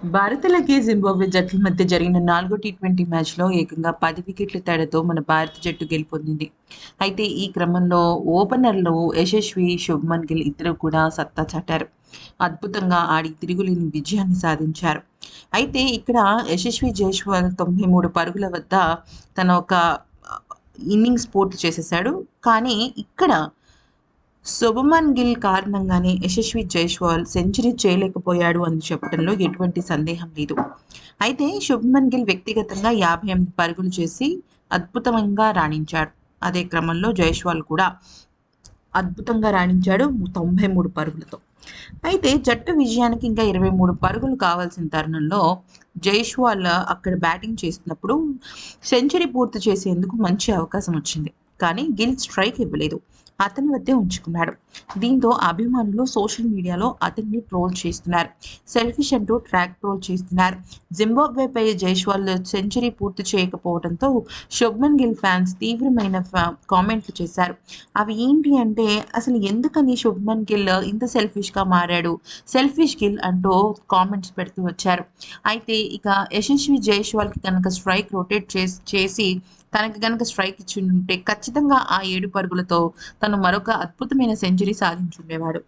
భారత్లకి Zimbabwe జట్ల మధ్య జరిగిన నాలుగో టీ ట్వంటీ మ్యాచ్లో ఏకంగా పది వికెట్ల తేడాతో మన భారత జట్టు గెలుపొందింది. అయితే ఈ క్రమంలో ఓపెనర్లు యశస్వి శుభ్మన్ గిల్ ఇద్దరు కూడా సత్తా చాటారు. అద్భుతంగా ఆడి తిరుగులేని విజయాన్ని సాధించారు. అయితే ఇక్కడ యశస్వి జైస్వాల్ తొంభై మూడు పరుగుల వద్ద తన ఒక ఇన్నింగ్స్ పూర్తి చేసేసాడు కానీ ఇక్కడ శుభమన్ గిల్ కారణంగానే యశస్వి జైస్వాల్ సెంచరీ చేయలేకపోయాడు అని చెప్పడంలో ఎటువంటి సందేహం లేదు. అయితే శుభమన్ గిల్ వ్యక్తిగతంగా యాభై ఎనిమిది పరుగులు చేసి అద్భుతంగా రాణించాడు. అదే క్రమంలో జైస్వాల్ కూడా అద్భుతంగా రాణించాడు తొంభై మూడు పరుగులతో. అయితే జట్టు విజయానికి ఇంకా ఇరవై మూడు పరుగులు కావాల్సిన తరుణంలో జైష్వాల్ అక్కడ బ్యాటింగ్ చేసినప్పుడు సెంచరీ పూర్తి చేసేందుకు మంచి అవకాశం వచ్చింది. కానీ గిల్ స్ట్రైక్ ఇవ్వలేదు. అతని వద్దే ఉంచుకున్నాడు. దీంతో అభిమానులు సోషల్ మీడియాలో అతన్ని ట్రోల్ చేస్తున్నారు. సెల్ఫిష్ అంటూ ట్రాక్ ట్రోల్ చేస్తున్నారు. జింబాబ్వేపై జైష్వాల్ సెంచరీ పూర్తి చేయకపోవడంతో శుభ్మన్ గిల్ ఫ్యాన్స్ తీవ్రమైన కామెంట్లు చేశారు. అవి ఏంటి అంటే అసలు ఎందుకని శుభ్మన్ గిల్ ఇంత సెల్ఫిష్గా మారాడు? సెల్ఫిష్ గిల్ అంటూ కామెంట్స్ పెడుతూ వచ్చారు. అయితే ఇక యశస్వి జైష్వాల్కి కనుక స్ట్రైక్ రొటేట్ చేసి తనకి గనక స్ట్రైక్ ఇచ్చి ఉంటే ఖచ్చితంగా ఆ ఏడు పరుగులతో తను మరొక అద్భుతమైన సెంచరీ సాధించుండేవాడు.